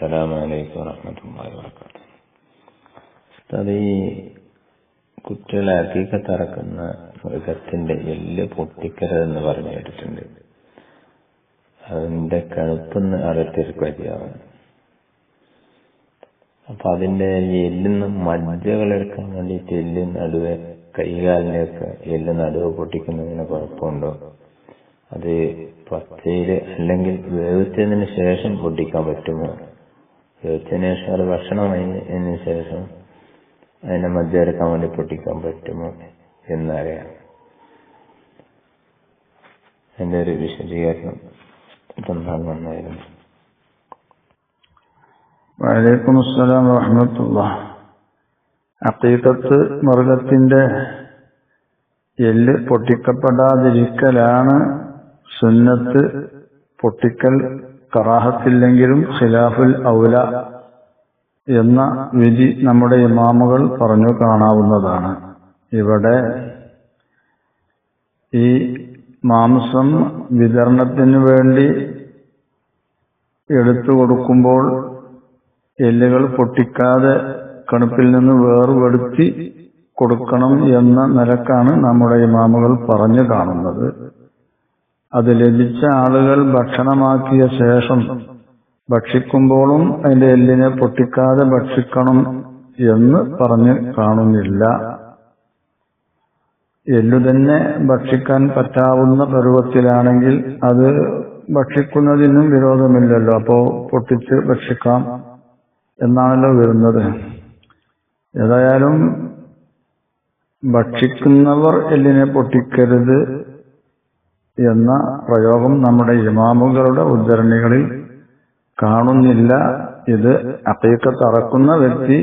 അസ്സലാമു അലൈക്കും വറഹ്മത്തുള്ളാഹി വബറകാതുഹു. ഉസ്താദ് ഈ തറക്കുന്ന മൃഗത്തിന്റെ എല്ല് പൊട്ടിക്കരുതെന്ന് പറഞ്ഞു കേട്ടിട്ടുണ്ട്. അതിന്റെ കഴുപ്പെന്ന് അകത്തിരിക്കും അരിയാവണം അപ്പൊ അതിന്റെ എല്ലിന്ന് മജ്ജകളെടുക്കാൻ വേണ്ടിയിട്ട് എല്ല് നടുവെ കൈകാലിലേക്ക് എല്ല് നടുവ് പൊട്ടിക്കുന്നതിന് കുഴപ്പമുണ്ടോ? അത് പച്ചയിൽ അല്ലെങ്കിൽ വേവിച്ചതിന് ശേഷം പൊട്ടിക്കാൻ പറ്റുമോ? വേവിച്ചതിന് ശേഷം അത് ഭക്ഷണമായതിനു ശേഷം അതിനെ മജ്ജ വേണ്ടി പൊട്ടിക്കാൻ പറ്റുമോ എന്നറിയാം എന്റെ ഒരു വിശദീകരണം തന്നാൽ നന്നായിരുന്നു. വലൈക്കും അസ്സലാം വറഹമത്തുള്ള അക്കീക്കത്ത് മൃഗത്തിന്റെ എല്ല് പൊട്ടിക്കപ്പെടാതിരിക്കലാണ് സുന്നത്ത് പൊട്ടിക്കൽ കറാഹത്തില്ലെങ്കിലും ഖിലാഫുൽ ഔല എന്ന വിധി നമ്മുടെ ഇമാമുകൾ പറഞ്ഞു കാണാവുന്നതാണ്. ഇവിടെ ഈ മാംസം വിതരണത്തിന് വേണ്ടി എടുത്തു കൊടുക്കുമ്പോൾ എല്ലുകൾ പൊട്ടിക്കാതെ കണുപ്പിൽ നിന്ന് വേർപെടുത്തി കൊടുക്കണം എന്ന നിലക്കാണ് നമ്മുടെ ഇമാമുകൾ പറഞ്ഞു കാണുന്നത്. അത് ലഭിച്ച ആളുകൾ ഭക്ഷണമാക്കിയ ശേഷം ഭക്ഷിക്കുമ്പോഴും അതിന്റെ എല്ലിനെ പൊട്ടിക്കാതെ ഭക്ഷിക്കണം എന്ന് പറഞ്ഞ് കാണുന്നില്ല. എല്ലു തന്നെ ഭക്ഷിക്കാൻ പറ്റാവുന്ന പരുവത്തിലാണെങ്കിൽ അത് ഭക്ഷിക്കുന്നതിനും വിരോധമില്ലല്ലോ. അപ്പോ പൊട്ടിച്ച് ഭക്ഷിക്കാം എന്നാണല്ലോ വരുന്നത്. ഏതായാലും ഭക്ഷിക്കുന്നവർ എല്ലിനെ പൊട്ടിക്കരുത്. എന്ന പ്രയോഗം നമ്മുടെ ഇമാമുകളുടെ ഉദ്ധരണികളിൽ കാണുന്നില്ല. ഇത് അക്കീക്കത്ത് അറക്കുന്ന വ്യക്തി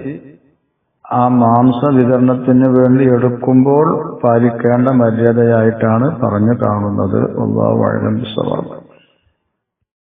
ആ മാംസ വിതരണത്തിന് വേണ്ടി എടുക്കുമ്പോൾ പാലിക്കേണ്ട മര്യാദയായിട്ടാണ് പറഞ്ഞു കാണുന്നത്. ഒന്നാം വഴങ്ങൻ സവാബ്